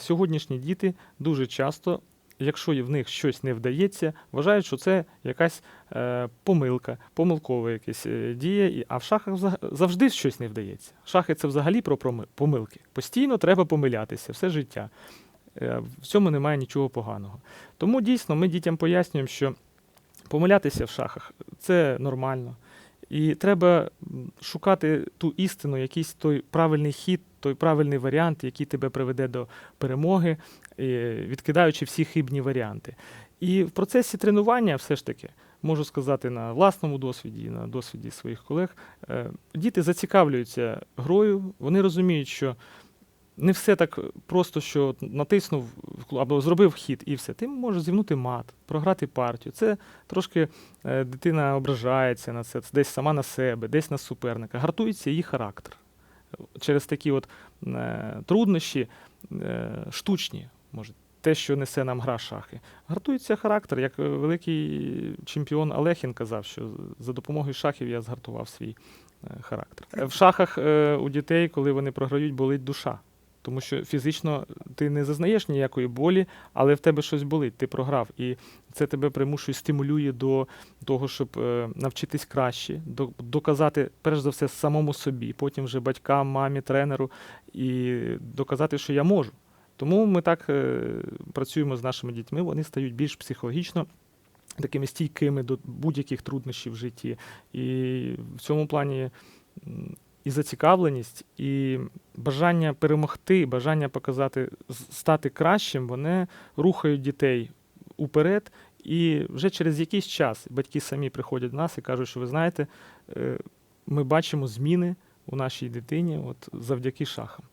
Сьогоднішні діти дуже часто, якщо в них щось не вдається, вважають, що це якась е, помилка, помилкова якась е, дія, а в шахах завжди щось не вдається. Шахи це взагалі про помилки. Постійно треба помилятися все життя. Е, в цьому немає нічого поганого. Тому дійсно ми дітям пояснюємо, що помилятися в шахах це нормально. І треба шукати ту істину, якийсь той правильний хід, той правильний варіант, який тебе приведе до перемоги, відкидаючи всі хибні варіанти. І в процесі тренування, все ж таки, можу сказати на власному досвіді, на досвіді своїх колег, е, діти зацікавлюються грою, вони розуміють, що не все так просто, що натиснув або зробив хід і все. Ти можеш зівнути мат, програти партію. Це трошки е, дитина ображається на це, десь сама на себе, десь на суперника. Гартується її характер. Через такі от е, труднощі е, штучні, може, те, що несе нам гра шахи. Гартується характер, як е, великий чемпіон Алехін казав, що за допомогою шахів я згартував свій характер. В шахах у дітей, коли вони програють, болить душа. Тому що фізично ти не зазнаєш ніякої болі, але в тебе щось болить, ти програв. І це тебе примушує, стимулює до того, щоб е, навчитись краще, до, доказати, перш за все, самому собі, потім вже батькам, мамі, тренеру, і доказати, що я можу. Тому ми так е, працюємо з нашими дітьми, вони стають більш психологічно такими стійкими до будь-яких труднощів в житті. І в цьому плані і зацікавленість, і бажання перемогти, бажання показати, стати кращим, вони рухають дітей уперед. І вже через якийсь час батьки самі приходять до нас і кажуть, що ви знаєте, е, ми бачимо зміни у нашій дитині от завдяки шахам.